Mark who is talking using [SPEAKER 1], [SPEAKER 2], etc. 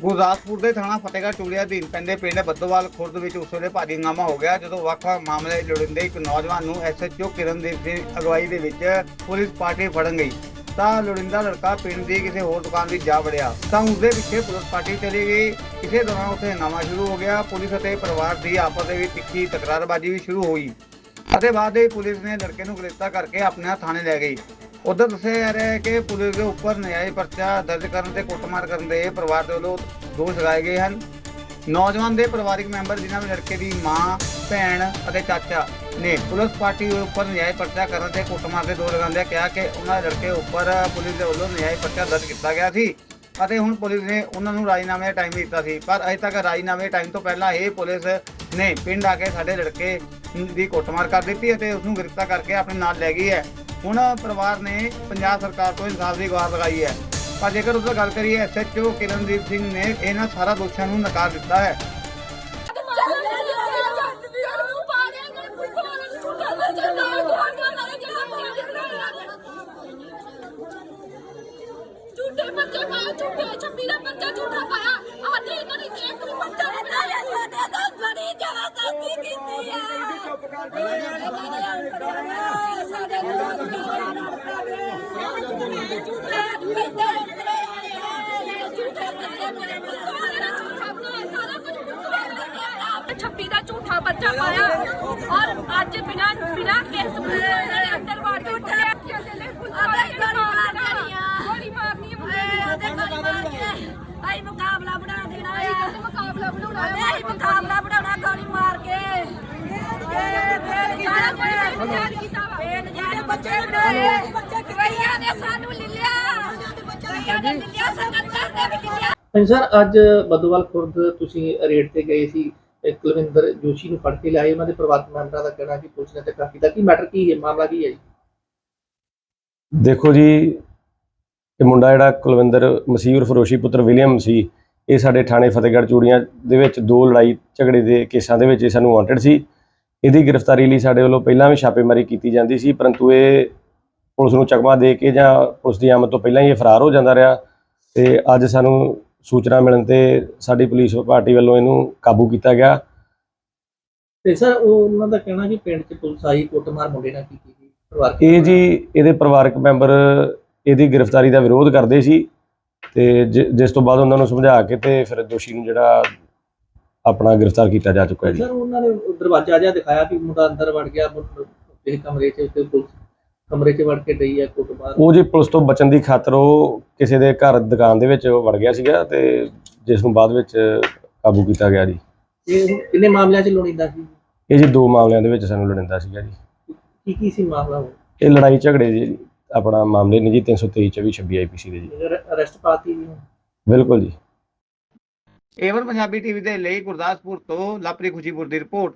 [SPEAKER 1] ਗੁਰਦਾਸਪੁਰ ਦੇ ਥਾਣਾ ਫਤਿਹਗੜ੍ਹ ਚੂੜੀਆ ਅਧੀਨ ਪੈਂਦੇ ਪਿੰਡ ਬੱਦੋਵਾਲ ਖੁਰਦ ਵਿੱਚ ਉਸ ਵੇਲੇ ਭਾਰੀ ਹੰਗਾਮਾ ਹੋ ਗਿਆ, ਜਦੋਂ ਵੱਖ-ਵੱਖ ਮਾਮਲੇ ਲੋੜਿੰਦੇ ਇੱਕ ਨੌਜਵਾਨ ਨੂੰ ਐਸਐਚਓ ਕਿਰਨਦੀਪ ਸਿੰਘ ਅਗਵਾਈ ਦੇ ਵਿੱਚ ਪੁਲਿਸ ਪਾਰਟੀ ਫੜਨ ਗਈ। ਤਾਂ ਲੋੜਿੰਦਾ ਲੜਕਾ ਪਿੰਡ ਦੀ ਕਿਸੇ ਹੋਰ ਦੁਕਾਨ ਵਿੱਚ ਜਾ ਵੜਿਆ। ਤਾਂ ਉਸਦੇ ਪਿੱਛੇ ਪੁਲਿਸ ਪਾਰਟੀ ਚਲੀ ਗਈ। ਇਸੇ ਦੌਰਾਨ ਉੱਥੇ ਹੰਗਾਮਾ ਸ਼ੁਰੂ ਹੋ ਗਿਆ। ਪੁਲਿਸ ਅਤੇ ਪਰਿਵਾਰ ਦੀ ਆਪਸ ਦੇ ਵਿੱਚ ਤਿੱਖੀ ਤਕਰਾਰਬਾਜ਼ੀ ਵੀ ਸ਼ੁਰੂ ਹੋਈ। ਅਤੇ ਬਾਅਦ ਵਿੱਚ ਪੁਲਿਸ ਨੇ ਲੜਕੇ ਨੂੰ ਗ੍ਰਿਫਤਾਰ ਕਰਕੇ ਆਪਣੇ ਥਾਣੇ ਲੈ ਗਈ। ਉਧਰ ਦੱਸਿਆ ਜਾ ਰਿਹਾ ਹੈ ਕਿ ਪੁਲਿਸ ਦੇ ਉੱਪਰ ਨਜਾਇਜ਼ ਪਰਚਾ ਦਰਜ ਕਰਨ ਤੇ ਕੁੱਟਮਾਰ ਕਰਨ ਦੇ ਪਰਿਵਾਰ ਦੇ ਵੱਲੋਂ ਦੋਸ਼ ਲਗਾਏ ਗਏ ਹਨ। ਨੌਜਵਾਨ ਦੇ ਪਰਿਵਾਰਕ ਮੈਂਬਰ ਜਿਨ੍ਹਾਂ ਵਿੱਚ ਲੜਕੇ ਦੀ ਮਾਂ, ਭੈਣ ਅਤੇ ਚਾਚਾ ਨੇ ਪੁਲਿਸ ਪਾਰਟੀ ਉੱਪਰ ਨਜਾਇਜ਼ ਪਰਚਾ ਕਰਨ ਤੇ ਕੁੱਟਮਾਰ ਦੇ ਦੋਸ਼ ਲਗਾਉਂਦਿਆਂ ਕਿਹਾ ਕਿ ਉਹਨਾਂ ਲੜਕੇ ਉੱਪਰ ਪੁਲਿਸ ਦੇ ਵੱਲੋਂ ਨਜਾਇਜ਼ ਪਰਚਾ ਦਰਜ ਕੀਤਾ ਗਿਆ ਸੀ ਅਤੇ ਹੁਣ ਪੁਲਿਸ ਨੇ ਉਹਨਾਂ ਨੂੰ ਰਾਜੀਨਾਮੇ ਦਾ ਟਾਈਮ ਦਿੱਤਾ ਸੀ। ਪਰ ਅਜੇ ਤੱਕ ਰਾਜੀਨਾਮੇ ਟਾਈਮ ਤੋਂ ਪਹਿਲਾਂ ਇਹ ਪੁਲਿਸ ਨੇ ਪਿੰਡ ਆ ਕੇ ਸਾਡੇ ਲੜਕੇ ਦੀ ਕੁੱਟਮਾਰ ਕਰ ਦਿੱਤੀ ਅਤੇ ਉਸ ਨੂੰ ਗ੍ਰਿਫਤਾਰ ਕਰਕੇ ਆਪਣੇ ਨਾਲ ਲੈ ਗਈ ਹੈ। ਹੁਣ ਪਰਿਵਾਰ ਨੇ ਪੰਜਾਬ ਸਰਕਾਰ ਤੋਂ ਇਨਸਾਫ ਦੀ ਗੁਹਾਰ ਲਗਾਈ ਹੈ। ਪਰ ਜੇਕਰ ਉਸ ਦਾ ਗੱਲ ਕਰੀਏ ਐਸਐਚਓ ਕਿਰਨਦੀਪ ਸਿੰਘ ਨੇ ਇਹਨਾਂ ਸਾਰਾ ਦੋਸ਼ਾਂ ਨੂੰ ਨਕਾਰ ਦਿੱਤਾ ਹੈ।
[SPEAKER 2] ਝੂਠੇ ਬੱਚੇ ਪਾਇਆ ਝੂਠੇ ਛੱਬੀ ਦਾ ਬੱਚਾ ਝੂਠਾ ਪਾਇਆ। ਆਦੇ ਇਹਨਾਂ ਨੇ ਇੱਕ ਵੀ ਬੱਚਾ ਨਹੀਂ ਪਾਇਆ ਸਾਡੇ ਤਾਂ ਬੜੀ ਜ਼ਬਰਦਸਤੀ ਕੀਤੀ ਹੈ ਛੱਬੀ ਦਾ ਝੂਠਾ ਬੱਚਾ ਪਾਇਆ ਔਰ ਅੱਜ ਬਿਨਾ ਬਿਨਾ ਕੇਸ ਦੇ ਅੰਦਰ ਵਾੜ ਕੇ ਉੱਠਿਆ ਅਬੇ ਗੋਲੀ ਮਾਰ ਕਰੀਆਂ ਗੋਲੀ ਮਾਰਨੀ ਹੈ ਅਬੇ ਗੋਲੀ ਮਾਰ ਕੇ ਆਈ ਮੁਕਾਬਲਾ ਬਣਾ ਦੇਣਾ ਹੈ ਮੁਕਾਬਲਾ ਬਣਾਉਣਾ ਹੈ ਆਈ ਮੁਕਾਬਲਾ ਬਣਾਉਣਾ ਗੋਲੀ ਮਾਰ ਕੇ ਇਹ ਫੇਰ ਸਾਰਾ ਕੁਝ ਮਜ਼ਾਕ ਕੀਤਾ ਵਾ ਇਹ ਜਿਹੜੇ ਬੱਚੇ ਨੇ ਬੱਚੇ ਕਿਵਈਆਂ ਨੇ ਸਾਨੂੰ ਲਿਲਿਆ। ਬੱਚਿਆਂ ਨੇ ਲਿਲਿਆ ਸੰਗਤਾਂ ਨੇ ਵੀ ਲਿਲਿਆ।
[SPEAKER 3] ਹਾਂਜੀ ਸਰ ਅੱਜ ਬਦੋਵਾਲ ਖੁਰਦ ਤੁਸੀਂ ਰੇਡ ਤੇ ਗਏ ਸੀ ਕੁਲਵਿੰਦਰ ਜੋਸ਼ੀ ਨੂੰ ਫੜ ਕੇ ਲਿਆਏ। ਉਹਨਾਂ ਦੇ ਪਰਿਵਾਰਕ ਮੈਂਬਰਾਂ ਦਾ ਕਹਿਣਾ ਕਿ ਪੁਲਿਸ ਨੇ ਤੇ ਕਾਫੀ ਦਾ ਕੀ ਮੈਟਰ ਕੀ ਹੈ? ਮਾਮਲਾ ਕੀ ਹੈ ਜੀ?
[SPEAKER 4] ਦੇਖੋ ਜੀ ਇਹ ਮੁੰਡਾ ਜਿਹੜਾ ਕੁਲਵਿੰਦਰ ਮਸੀਹ ਉਰਫ ਰੋਸ਼ੀ ਪੁੱਤਰ ਵਿਲੀਅਮ ਸੀ ਇਹ ਸਾਡੇ ਥਾਣੇ ਫਤਿਹਗੜ੍ਹ ਚੂੜੀਆਂ ਦੇ ਵਿੱਚ ਦੋ ਲੜਾਈ ਝਗੜੇ ਦੇ ਕੇਸਾਂ ਦੇ ਵਿੱਚ ਇਹ ਸਾਨੂੰ ਵਾਂਟਡ ਸੀ। ਇਹਦੀ ਗ੍ਰਿਫਤਾਰੀ ਲਈ ਸਾਡੇ ਵੱਲੋਂ ਪਹਿਲਾਂ ਵੀ ਛਾਪੇਮਾਰੀ ਕੀਤੀ ਜਾਂਦੀ ਸੀ ਪਰੰਤੂ ਇਹ ਪੁਲਿਸ ਨੂੰ ਚਕਮਾ ਦੇ ਕੇ ਜਾਂ ਪੁਲਿਸ ਦੀ ਆਮਦ ਤੋਂ ਪਹਿਲਾਂ ਹੀ ਇਹ ਫਰਾਰ ਹੋ ਜਾਂਦਾ ਰਿਹਾ ਤੇ ਅੱਜ ਸਾਨੂੰ ਸੂਚਨਾ ਮਿਲਣ ਤੇ ਸਾਡੀ ਪੁਲਿਸ ਪਾਰਟੀ ਵੱਲੋਂ ਇਹਨੂੰ ਕਾਬੂ ਕੀਤਾ ਗਿਆ।
[SPEAKER 3] ਤੇ ਸਰ ਉਹ ਉਹਨਾਂ ਦਾ ਕਹਿਣਾ ਕਿ ਪਿੰਡ 'ਚ ਪੁਲਿਸ ਆਈ ਕੁੱਟਮਾਰ ਮੁੰਡੇ ਨਾਲ ਕੀਤੀ ਗਈ ਪਰਿਵਾਰਕ
[SPEAKER 4] ਇਹ ਜੀ ਇਹਦੇ ਪਰਿਵਾਰਕ ਮੈਂਬਰ ਇਹਦੀ ਗ੍ਰਿਫਤਾਰੀ ਦਾ ਵਿਰੋਧ ਕਰਦੇ ਸੀ ਤੇ ਜਿਸ ਤੋਂ ਬਾਅਦ ਉਹਨਾਂ ਨੂੰ ਸਮਝਾ ਕੇ ਤੇ ਫਿਰ ਦੋਸ਼ੀ ਨੂੰ ਜਿਹੜਾ ਆਪਣਾ ਗ੍ਰਿਫਤਾਰ ਕੀਤਾ ਜਾ ਚੁੱਕਾ ਹੈ ਜੀ।
[SPEAKER 3] ਸਰ ਉਹਨਾਂ ਨੇ ਦਰਵਾਜ਼ਾ ਜਿਹਾ ਦਿਖਾਇਆ ਵੀ ਮੁੰਡਾ ਅੰਦਰ ਵੜ ਗਿਆ ਇਹ ਕਮਰੇ 'ਚ ਤੇ ਪੁਲਿਸ ਕਮਰੇ 'ਚ ਵੜ ਕੇ ਡਈ ਹੈ ਕੁੱਟਮਾਰ
[SPEAKER 4] ਉਹ ਜੀ ਪੁਲਿਸ ਤੋਂ ਬਚਣ ਦੀ ਖਾਤਰ ਉਹ ਕਿਸੇ ਦੇ ਘਰ ਦੁਕਾਨ ਦੇ ਵਿੱਚ ਵੜ ਗਿਆ ਸੀਗਾ ਤੇ ਜਿਸ ਨੂੰ ਬਾਅਦ ਵਿੱਚ ਕਾਬੂ ਕੀਤਾ ਗਿਆ ਜੀ।
[SPEAKER 3] ਇਹ ਕਿੰਨੇ ਮਾਮਲਿਆਂ 'ਚ ਲੋੜੀਂਦਾ ਸੀ?
[SPEAKER 4] ਇਹ ਜੀ ਦੋ ਮਾਮਲਿਆਂ ਦੇ ਵਿੱਚ ਸਾਨੂੰ ਲੜਿੰਦਾ ਸੀਗਾ ਜੀ।
[SPEAKER 3] ਕੀ ਕੀ ਸੀ ਮਾਮਲਾ ਉਹ?
[SPEAKER 4] ਇਹ ਲੜਾਈ ਝਗੜੇ ਜੀ ਆਪਣਾ ਮਾਮਲੇ ਨੇ ਜੀ 323 24 26 ਆਈਪੀਸੀ ਦੇ ਜੀ।
[SPEAKER 3] ਅਰੈਸਟ ਪਾਤੀ ਹੈ।
[SPEAKER 4] ਬਿਲਕੁਲ ਜੀ।
[SPEAKER 1] ਏਵਨ ਪੰਜਾਬੀ ਟੀਵੀ ਦੇ ਲਈ ਗੁਰਦਾਸਪੁਰ ਤੋਂ ਲਾਪਰੀ ਖੁਸ਼ੀਪੁਰ ਦੀ ਰਿਪੋਰਟ।